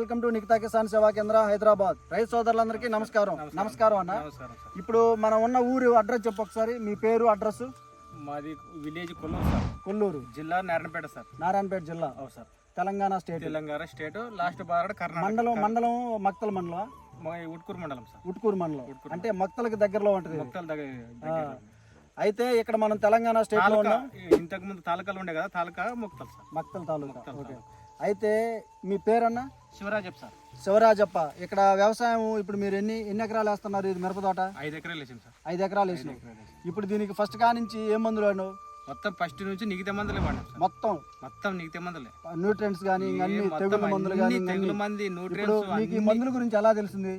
Welcome to Nikita Kisan సేవా కేంద్ర హైదరాబాద్. రైతు సోదరులందరికీ నమస్కారం. నమస్కారం. అన్న. ఇప్పుడు మనం ఉన్న ఊరు అడ్రస్ చెప్పు ఒకసారి. మీ పేరు అడ్రస్ మాది విలేజ్ కొల్లం సార్. కొల్లూరు. జిల్లా నారాయణపేట సార్. నారాయణపేట జిల్లా. అవును sir. Telangana state. Telangana state last border Karnataka. మండలం మండలం మక్తల మండలం? ఉట్కూరు మండలం సార్. ఉట్కూరు మండలం. అంటే మక్తలకు దగ్గరలో ఉంటుంది. ఇది. మొక్కల దగ్గర. అయితే ఇక్కడ మనం తెలంగాణ స్టేట్లో ఉన్నాం. ఇంతకు ముందు తాలూకాలు ఉండే కదా తాలూకా మొక్తలు సార్. మక్తల తాలూకా. మొక్తల్ ఓకే. అయితే మీ పేరన్నా? శివరాజప్ సార్. శివరాజప్ప. ఇక్కడ వ్యవసాయం ఇప్పుడు మీరు ఎన్ని ఎన్ని ఎకరాలు వేస్తున్నారు ఇది మిరప తోట? ఐదు ఎకరాలు వేసాం సార్. ఐదు ఎకరాలు ఐదు వేసినావు ఎకరాలు వేసాం. ఇప్పుడు దీనికి ఫస్ట్ కా నుంచి ఏం మందులు వాడినావు? మొత్తం ఫస్ట్ నుంచి నిగితే మందులే వాడాం మొత్తం? మొత్తం నిగితే మందులే. న్యూట్రియంట్స్ కానీ అన్ని తెగులు మందులు కానీ తెగులు మంది న్యూట్రియన్స్ మీకు ఈ మందుల గురించి ఎలా తెలిసింది?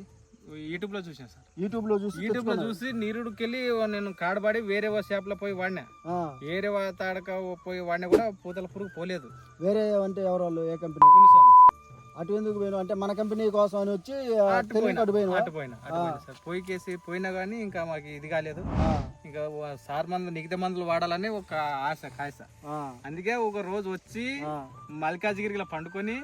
యూట్యూబ్లో చూసాను సార్. యూట్యూబ్లో చూసి యూట్యూబ్లో. చూసి నీరుడికెళ్ళి నేను కాడబడి వేరే షాప్లో పోయి వాడినా. వేరే తాడక పోయి వాడినా కూడా పూతల పురుగు పోలేదు. వేరే అంటే ఎవరు వాళ్ళు? ఏ కంపెనీ అటు ఎందుకు పోయినావు? అంటే మన కంపెనీ కోసం అని వచ్చి అటు పోయినా, పోయినా. పోయినా పోయి కేసి పోయినా కానీ ఇంకా మాకు ఇది కాలేదు. ఇంకా సార్ మందు మిగతా మందులు వాడాలని ఒక ఆశ ఆ, అందుకే ఒక రోజు వచ్చి మల్కాజిగిరిలో పండుకొని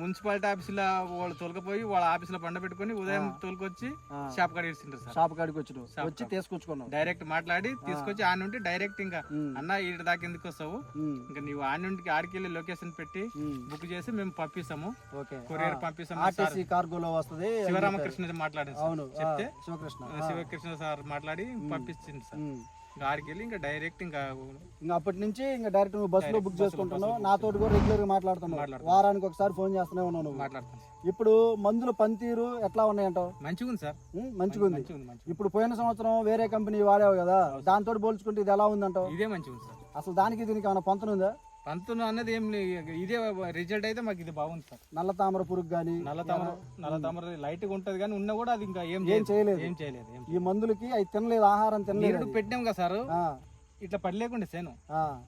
మున్సిపాలిటీ ఆఫీసులో వాళ్ళు తోలుకపోయి వాళ్ళ ఆఫీసులో పండ పెట్టుకొని ఉదయం తోలుకొచ్చి. షాప్ కాడ ఇచ్చిండ్రు సార్. షాప్ కాడికి వచ్చి కాడికి. తీసుకొచ్చుకున్నావు. డైరెక్ట్ మాట్లాడి తీసుకొచ్చి ఆ నుండి డైరెక్ట్ ఇంకా అన్న ఈడ దాకా ఎందుకు వస్తావు? ఇంకా నీవు ఆ నుండి ఆడికి వెళ్ళి లొకేషన్ పెట్టి బుక్ చేసి మేము పంపిస్తాము. కొరియర్ పంపిస్తాము కార్గోలో వస్తుంది శివరామకృష్ణ మాట్లాడాను సార్. అవును. చెప్తే శివకృష్ణ. శివకృష్ణ సార్ మాట్లాడి పంపించింది సార్. ఇంకా ఆడికి వెళ్ళి ఇంకా డైరెక్ట్ ఇంకా ఇంకా అప్పటి నుంచి ఇంకా డైరెక్ట్ నువ్వు బస్సులో బుక్ చేసుకుంటున్నావు. నాతోటి కూడా రెగ్యులర్గా మాట్లాడుతున్నావు. మాట్లాడుతున్నా. వారానికి ఒకసారి ఫోన్ చేస్తూనే ఉన్నావు నువ్వు. ఇప్పుడు మందుల పనితీరు ఎట్లా ఉన్నాయంటావు? మంచిగా ఉంది సార్. మంచిగా ఉంది. ఇప్పుడు పోయిన సంవత్సరం వేరే కంపెనీ వాడావు కదా దాంతో పోల్చుకుంటే ఇది ఎలా ఉందంటావు? ఉంది. ఇదే మంచిగా ఉంది సార్. అసలు దానికి దీనికి ఏమైనా పొంతనుందా పంతులు అన్నది ఏం లేదు ఇదే రిజల్ట్ అయితే మాకు ఇది బాగుంది సార్. నల్ల తామర పురుగు కానీ నల్ల తామర నల్ల తామర లైట్గా ఉంటది కానీ ఉన్నా కూడా అది ఇంకా ఏం ఏం చేయలేదు. ఏం చేయలేదు ఈ మందులకి అవి తినలేదు ఆహారం తినలేదు పెట్టాం కదా సార్. ఇట్లా పడి లేకుండే సేను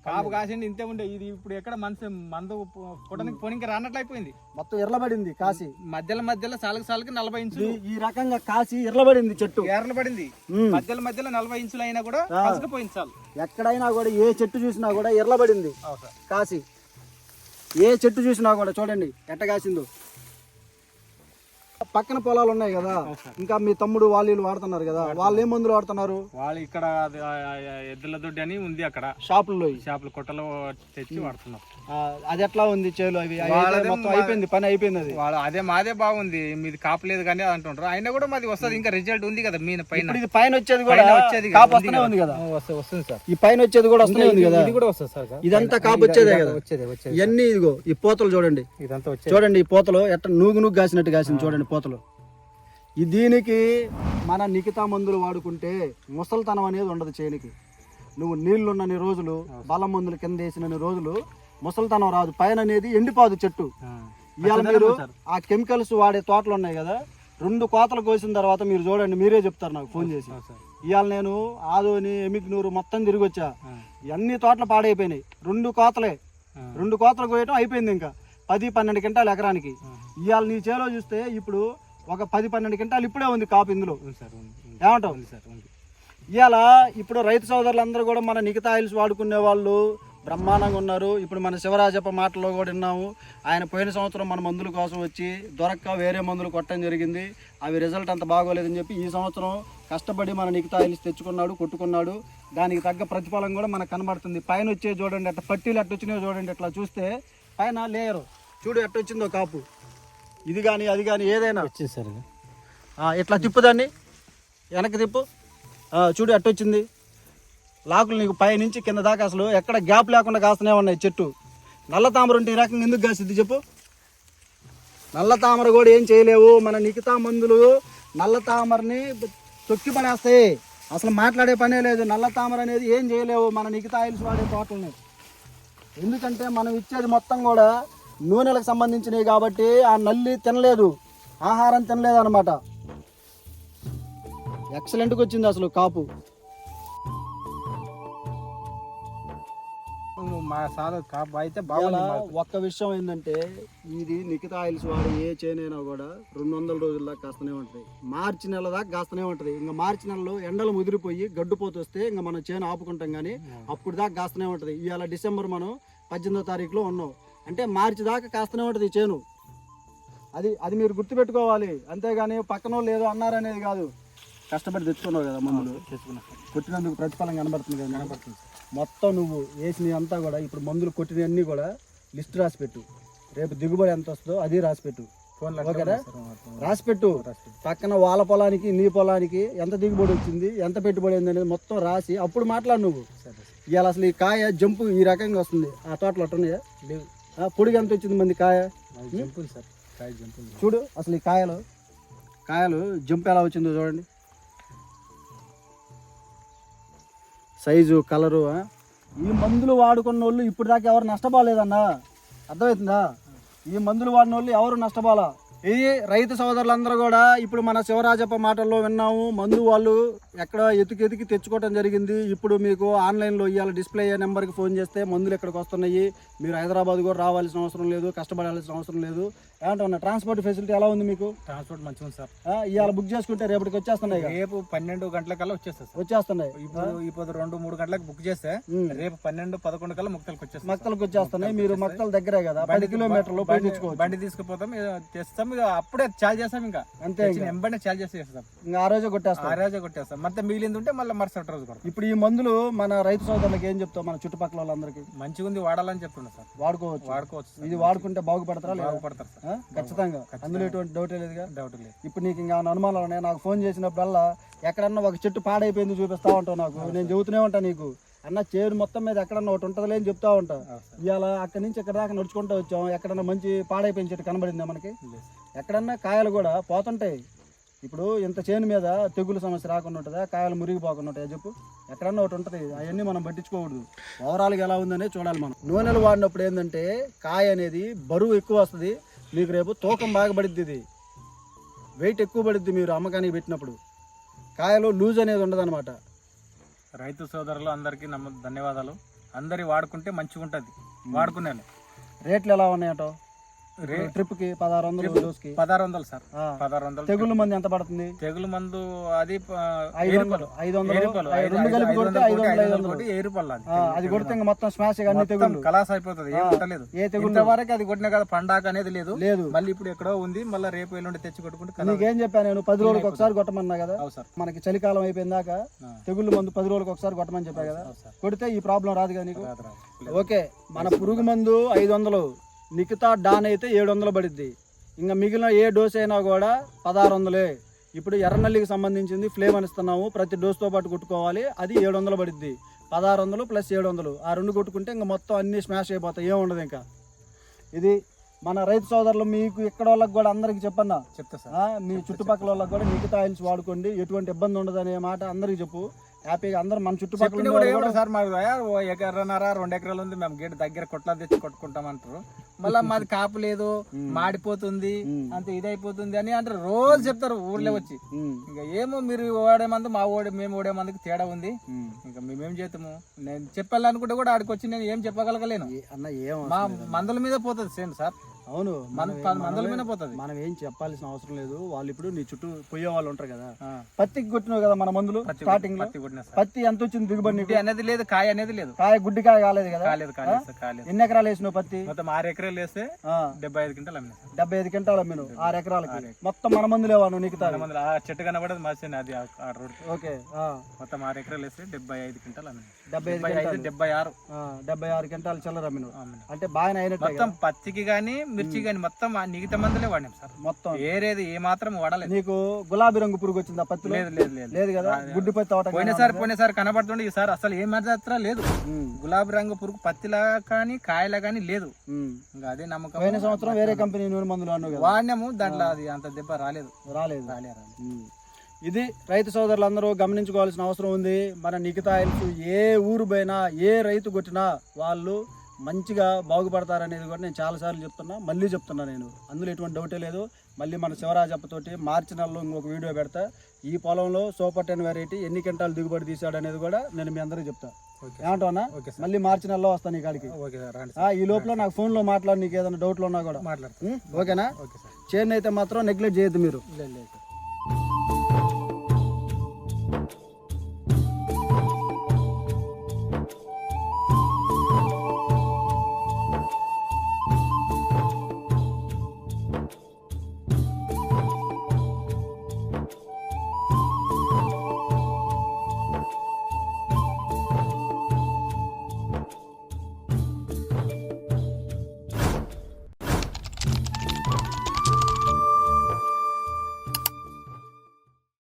కాపు కాసిండి ఇంతే ఉండే. ఇది ఇప్పుడు ఎక్కడ మనసు మందు కొట్టడానికి పోనీ ఇంకా రానట్లు అయిపోయింది. మొత్తం ఎర్రబడింది కాసి. మధ్యలో మధ్యలో సాలకి సాలకి నలభై ఇంచులు. ఈ- రకంగా కాసి ఎర్రబడింది చెట్టు. ఉమ్. మధ్యలో మధ్యలో నలభై ఇంచులు అయినా కూడా ఆ. పసుకుపోయింది చాలు. ఎక్కడైనా కూడా ఏ చెట్టు చూసినా కూడా ఎర్రబడింది సార్. కాసి. ఏ చెట్టు చూసినా కూడా చూడండి ఎట్ట కాసిందో. పక్కన పొలాలు ఉన్నాయి కదా. ఇంకా మీ తమ్ముడు వాళ్ళు వాడుతున్నారు కదా. వాళ్ళు ఏం మందులు వాడుతున్నారు? వాళ్ళు ఇక్కడ ఎద్దుల దొడ్డి అని ఉంది అక్కడ. షాపుల్లో షాపులు కొట్టలో తెచ్చి వాడుతున్నారు. అది ఎట్లా ఉంది చేలు అవి? మొత్తం అయిపోయింది పని అయిపోయింది అది. వాళ్ళు అదే మాదే బాగుంది. మీది కాపలేదు కానీ అది అంటుంటారు అయినా కూడా మాది వస్తుంది. ఇంకా రిజల్ట్ ఉంది కదా మీ పైన. ఇది పైన వచ్చేది కూడా వచ్చేది కాపు ఉంది వస్తూనే ఉంది కదా. వస్తుంది వస్తుంది సార్. ఈ పైన వచ్చేది కూడా వస్తూనే ఉంది కదా. ఇది కూడా వస్తుంది సార్ ఇదంతా కాపు వచ్చేదే కదా. వచ్చేది వచ్చేది ఇవన్నీ ఇదిగో ఈ పోతలు చూడండి. ఇదంతా వచ్చేది. చూడండి ఈ పోతలు ఎట్ట నూగు నూగు కాసినట్టు కాసింది చూడండి పోతలు. ఈ దీనికి మన నికితా మందులు వాడుకుంటే ముసలితనం అనేది ఉండదు చేనికి. నువ్వు నీళ్ళున్నన్ని రోజులు బలం మందులు కింద వేసినన్ని రోజులు ముసలితనం రాదు. పైన అనేది ఎండిపోదు చెట్టు. ఇవాళ మీరు ఆ కెమికల్స్ వాడే తోటలు ఉన్నాయి కదా రెండు కోతలు కోసిన తర్వాత మీరు చూడండి మీరే చెప్తారు నాకు ఫోన్ చేసి. ఇవాళ నేను ఆదోని ఎమిగ్నూరు మొత్తం తిరిగి వచ్చా. అన్ని తోటలు పాడైపోయినాయి. రెండు కోతలే. రెండు కోతలు కోయటం అయిపోయింది ఇంకా. పది పన్నెండు క్వింటాలు ఎకరానికి. ఇవాళ నీ చేలో చూస్తే ఇప్పుడు ఒక పది పన్నెండు క్వింటాలు ఇప్పుడే ఉంది కాపు ఇందులో. ఏమంటావు? ఇవాళ ఇప్పుడు రైతు సోదరులందరూ కూడా మన నిఖిత ఆయిల్స్ వాడుకునే వాళ్ళు బ్రహ్మాండంగా ఉన్నారు. ఇప్పుడు మన శివరాజప్ప మాటల్లో కూడా విన్నాము. ఆయన పోయిన సంవత్సరం మన మందుల కోసం వచ్చి దొరక్క వేరే మందులు కొట్టడం జరిగింది. అవి రిజల్ట్ అంత బాగోలేదని చెప్పి ఈ సంవత్సరం కష్టపడి మన నిఖిత ఆయిల్స్ తెచ్చుకున్నాడు కొట్టుకున్నాడు. దానికి తగ్గ ప్రతిఫలం కూడా మనకు కనబడుతుంది. పైన వచ్చే చూడండి అట్లా పట్టీలు ఎట్ట వచ్చినాయో చూడండి అట్లా చూస్తే పైన లేయరు. చూడు ఎట్ట వచ్చిందో కాపు. ఇది కానీ అది కానీ ఏదైనా. వచ్చింది సార్ ఇట్లా తిప్పుదాన్ని వెనక్కి తిప్పు. చూడు ఎట్టొచ్చింది లాకులు నీకు పై నుంచి కింద దాకా అసలు ఎక్కడ గ్యాప్ లేకుండా కాస్తూనే ఉన్నాయి చెట్టు? నల్ల తామర ఉంటే ఈ రకంగా ఎందుకు కాసిద్ది చెప్పు? నల్ల తామర కూడా ఏం చేయలేవు. మన నికితా మందులు నల్ల తామరని తొక్కి పడేస్తాయి. అసలు మాట్లాడే పనే లేదు. నల్ల తామర అనేది ఏం చేయలేవు. మన నికితా ఆయిల్స్ వాడే తోటలని. ఎందుకంటే మనం ఇచ్చేది మొత్తం కూడా నూనెలకు సంబంధించినవి కాబట్టి ఆ నల్లి తినలేదు. ఆహారం తినలేదు అనమాట ఎక్సలెంట్గా వచ్చింది అసలు కాపు. మా సార్ అయితే మాకు. ఒక్క విషయం ఏంటంటే ఇది నిఖితా ఆయిల్స్ వాడి ఏ చేనైనా కూడా రెండు వందల రోజుల దాకా కాస్తూనే ఉంటుంది. మార్చి నెల దాకా కాస్తూనే ఉంటుంది. ఇంకా మార్చి నెలలో ఎండలు ముదిరిపోయి గడ్డుపోతు వస్తే ఇంకా మనం చేను ఆపుకుంటాం కానీ అప్పుడు దాకా కాస్తూనే ఉంటుంది. ఇవాళ డిసెంబర్ మనం పద్దెనిమిదో తారీఖులో ఉన్నాం. అంటే మార్చి దాకా కాస్తూనే ఉంటుంది చేను. అది అది మీరు గుర్తుపెట్టుకోవాలి. అంతేగాని పక్కన వాళ్ళు ఏదో అన్నారనేది కాదు. కష్టపడి తెచ్చుకున్నావు కదా మందులు. తెచ్చుకున్నా. కొట్టినందుకు ప్రతిఫలం కనబడుతుంది కదా. నీకు? మొత్తం నువ్వు వేసినవి అంతా కూడా ఇప్పుడు మందులు కొట్టినవన్నీ కూడా లిస్ట్ రాసి పెట్టు. రేపు దిగుబడి ఎంత వస్తుందో అది రాసి పెట్టు. ఓకేనా? రాసి పెట్టు. రాసిపెట్టు. పక్కన వాళ్ళ పొలానికి నీ పొలానికి ఎంత దిగుబడి వచ్చింది ఎంత పెట్టుబడి అయింది అనేది మొత్తం రాసి అప్పుడు మాట్లాడు నువ్వు. ఇవాళ అసలు ఈ కాయ జంపు ఈ రకంగా వస్తుంది. ఆ తోటలో అట్ట ఉన్నాయా లేవు. ఆ, పొడిగి ఎంత వచ్చింది మంది కాయ? జంపులు సార్. కాయ జంపులు. చూడు అసలు ఈ కాయలు కాయలు జంప్ ఎలా వచ్చిందో చూడండి. సైజు కలరు ఈ మందులు వాడుకున్న వాళ్ళు ఇప్పుడు దాకా ఎవరు నష్టపోలేదన్నా? అర్థమవుతుందా? ఈ మందులు వాడిన వాళ్ళు ఎవరు నష్టపోలా? ఈ రైతు సోదరులందరూ కూడా ఇప్పుడు మన శివరాజప్ప మాటల్లో విన్నాము మందు వాళ్ళు ఎక్కడ ఎతికి ఎతికి తెచ్చుకోవడం జరిగింది. ఇప్పుడు మీకు ఆన్లైన్లో ఇవాళ డిస్ప్లే అయ్యే నెంబర్కి ఫోన్ చేస్తే మందులు ఇక్కడికి వస్తున్నాయి. మీరు హైదరాబాద్ కూడా రావాల్సిన అవసరం లేదు కష్టపడాల్సిన అవసరం లేదు. ఏమంటున్నా ట్రాన్స్పోర్ట్ ఫెసిలిటీ ఎలా ఉంది మీకు? ట్రాన్స్పోర్ట్ మంచిగా ఉంది సార్ ఇవాళ బుక్ చేసుకుంటే రేపటికి వచ్చేస్తున్నాయి. రేపు పన్నెండు గంటలకల్లా వచ్చేస్తుంది సార్. వచ్చేస్తున్నాయి. ఇప్పుడు ఇప్పుడు రెండు మూడు గంటలకు బుక్ చేస్తే. రేపు పన్నెండు పదకొండు కల్లా ముక్తలకు వచ్చేస్తుంది మక్కలకు వచ్చేస్తున్నాయి. మీరు మక్కల దగ్గరే కదా? పది కిలోమీటర్లు తెచ్చుకోవచ్చు. బండి తీసుకుపోతాం తెస్తాం ఇక అప్పుడే చార్జ్ చేస్తాం ఇంకా. అంతే తెచ్చిన వెంబడే చార్జ్ చేసి చేస్తాం ఇంకా ఆ రోజే కొట్టేస్తాం. ఆ రోజే కొట్టేస్తాం. మొత్తం మిగిలింది ఉంటే మళ్ళీ మరుసటి రోజు కూడా ఇప్పుడు ఈ మందులు మన రైతు సోదరులకు ఏం చెప్తావు? మన చుట్టుపక్కల వాళ్ళందరికీ? మంచిగా ఉంది వాడాలని చెప్తున్నా సార్. వాడుకోవచ్చు. వాడుకోవచ్చు ఇది వాడుకుంటే బాగుపడతారా బాగుపడతారు సార్. ఖచ్చితంగా. అందులో ఎటువంటి డౌట్ లేదుగా? డౌట్ లేదు. ఇప్పుడు నీకు ఇంకా అనుమానాలు ఉన్నాయి? నాకు ఫోన్ చేసినప్పుడల్లా ఎక్కడన్నా ఒక చెట్టు పాడైపోయింది చూపిస్తా ఉంటావు నాకు. నేను చెబుతూనే ఉంటా నీకు. అన్న చేరు మొత్తం మీద ఎక్కడన్నా ఒకటి ఉంటుందిలే లేని చెప్తా ఉంటాం. ఇవాళ అక్కడ నుంచి ఇక్కడ దాకా నడుచుకుంటూ వచ్చాం. ఎక్కడన్నా మంచి పాడైపోయిన చెట్టు కనబడిందా మనకి? ఎక్కడన్నా కాయలు కూడా పోతుంటాయి. ఇప్పుడు ఇంత చేను మీద తెగులు సమస్య రాకుండా ఉంటుందా? కాయలు మురిగిపోకుండా ఉంటాయా చెప్పు? ఎక్కడన్నా ఒకటి ఉంటుంది. అవన్నీ మనం పట్టించుకోకూడదు. ఓవరాల్గా ఎలా ఉందనే చూడాలి మనం. నూనెలు వాడినప్పుడు ఏంటంటే కాయ అనేది బరువు ఎక్కువ వస్తుంది. మీకు రేపు తూకం బాగా పడిద్ది ఇది. వెయిట్ ఎక్కువ పడిద్ది మీరు అమ్మకానికి పెట్టినప్పుడు. కాయలో లూజ్ అనేది ఉండదన్నమాట. రైతు సోదరులు అందరికీ నమ్మ ధన్యవాదాలు. అందరి వాడుకుంటే మంచిగా ఉంటుంది వాడుకున్నాను. రేట్లు ఎలా ఉన్నాయటో? రే ట్రిప్కి పదహారు వందలు డోస్కి? పదహారు వందలు సార్. పదహారు వందలు తెగుళ్ళు మంది ఎంత పడుతుంది? తెగులు మందు అది ఐదు వందలు రూపాయలు. ఐదు వందలు రెండు కలిపి కొడితే ఐదు వందలు ఐదు వందలు వెయ్యి రూపాయలు అది. కొడితే ఇంకా మొత్తం స్మాష్ అన్ని తెగుళ్ళు. కలాస్ అయిపోతుంది ఏం ఏ తెగుళ్ళు? ఇంతవరకు అది కొట్టిన కదా పండాక అనేది లేదు. లేదు. మళ్ళీ ఇప్పుడు ఎక్కడో ఉంది మళ్ళీ రేపు ఎల్లుండి తెచ్చి కొట్టుకుంటే నీకేం చెప్పాను నేను? పది రోజులకు ఒకసారి కొట్టమన్నా కదా? సార్. మనకి చలికాలం అయిపోయిందాక. తెగుళ్ళు మందు పది రోజులకు ఒకసారి కొట్టమని చెప్పా కదా? కొడితే ఈ ప్రాబ్లం రాదు కదా నీకు ఓకే మన పురుగు మందు ఐదు వందలు. మిగతా డాన్ అయితే ఏడు వందలు పడిద్ది. ఇంకా మిగిలిన ఏ డోస్ అయినా కూడా పదహారు వందలే ఇప్పుడు ఎర్రనల్లికి సంబంధించింది ఫ్లేమ్ అని ఇస్తున్నాము. ప్రతి డోస్తో పాటు కొట్టుకోవాలి. అది ఏడు వందలు పడిద్ది. పదహారు వందలు ప్లస్ ఏడు వందలు ఆ రెండు కొట్టుకుంటే ఇంకా మొత్తం అన్ని స్మాష్ అయిపోతాయి. ఏం ఉండదు ఇంకా. ఇది మన రైతు సోదరులు మీకు ఇక్కడ వాళ్ళకి కూడా అందరికి చెప్పన్నా? చెప్తా సార్. మీ చుట్టుపక్కల వాళ్ళకి కూడా మిగతా ఆయిల్స్ వాడుకోండి. ఎటువంటి ఇబ్బంది ఉండదు అనే మాట అందరికి చెప్పు. హ్యాపీగా అందరు మన చుట్టుపక్కల కూడా సార్ మాకు ఓ ఎకరన్నర రెండు ఎకరాలు ఉంది మేము గేట్ దగ్గర కొట్లా తెచ్చి కొట్టుకుంటాం అంటారు. మళ్ళీ మాది కాపు లేదు మాడిపోతుంది. అంత ఇదైపోతుంది అని అంటారు. రోజు చెప్తారు ఊర్లో వచ్చి. ఇంకా ఏమో మీరు వాడే మందు మా ఓడి మేము ఓడే మందుకి తేడా ఉంది. ఇంకా మేమేం చేస్తాము నేను చెప్పాలనుకుంటే కూడా ఆడికి వచ్చి నేను ఏం చెప్పగలగలేను. అన్న ఏం మా. మందుల మీద పోతుంది సేమ్ సార్. అవును మన మందుల మీద పోతుంది. మనం ఏం చెప్పాల్సిన అవసరం లేదు. వాళ్ళు ఇప్పుడు నీ చుట్టూ పోయే వాళ్ళు ఉంటారు కదా. పత్తికి కొట్టినావు కదా మన మందులు స్టార్టింగ్లో? పత్తి ఎంత వచ్చింది దిగుబడి అనేది లేదు కాయ అనేది లేదు. కాయ గుడ్డికాయ కాలేదు కదా? కాలేదు ఎన్ని ఎకరాలు వేసినావు పత్తి? మొత్తం ఆరు ఎకరాలు వేస్తే డెబ్బై ఐదు క్వింటాలు అమ్మినా డెబ్బై ఐదు క్వింటాలు అమ్మిను ఆరు ఎకరాలకి. మొత్తం మన మందులేవా నువ్వు నీకు మందులు ఆ చెట్టు కనబడేది మార్చింది అది ఆ- ఆ రోడ్ ఓకే మొత్తం ఆరు ఎకరాలు వేస్తే డెబ్బై ఐదు క్వింటాలు అమ్మినా డెబ్బై ఐదు డెబ్బై ఆరు. డెబ్బై ఆరు క్వింటాలు చిల్లర అమ్మిను అమ్మినా. అంటే బాగానే అయినట్టే మొత్తం పత్తికి గానీ మిర్చి గానీ మొత్తం ఆ మిగతా మందులే వాడినాం సార్. మొత్తం. ఏరేది ఏ మాత్రం వాడలేదు. నీకు గులాబీ రంగు పురుగు వచ్చిందా పత్తిలో? లేదు లేదు లేదు. లేదు కదా? గుడ్డి పత్తి అవటం పోయినసారి పోయినసారి కనబడుతుండే ఈసారి అసలు ఏ మాత్రం లేదు. గులాబీ రంగు పురుగు పత్తిలా కానీ కాయలా కానీ లేదు. ఇంకా అదే నమ్మకం. పోయిన సంవత్సరం వేరే కంపెనీ నూనె మందులు వాడినాము దాంట్లో అది అంత దెబ్బ రాలేదు. రాలేదు. రాలే రాలే. ఉమ్. ఇది రైతు సోదరులందరూ గమనించుకోవాల్సిన అవసరం ఉంది. మన నిఖిత ఆయిల్స్ ఏ ఊరు పోయినా ఏ రైతు కొట్టినా వాళ్ళు మంచిగా బాగుపడతారనేది కూడా నేను చాలాసార్లు చెప్తున్నా. మళ్ళీ చెప్తున్నా నేను. అందులో ఎటువంటి డౌటే లేదు. మళ్ళీ మన శివరాజప్పతోటి మార్చి నెలలో ఇంకొక వీడియో పెడతా. ఈ పొలంలో సూపర్ టెన్ వెరైటీ ఎన్ని క్వింటాలు దిగుబడి తీశాడు అనేది కూడా నేను మీ అందరికీ చెప్తా. ఓకే ఏమంటావునా మళ్ళీ మార్చి నెలలో వస్తాను ఈ కాడికి. ఈ లోపల నాకు ఫోన్లో మాట్లాడి నీకు ఏదైనా డౌట్లు ఉన్నా కూడా. మాట్లాడతాం. ఉమ్, ఓకేనా? చైన్ అయితే మాత్రం నెగ్లెక్ట్ చేయొద్దు మీరు.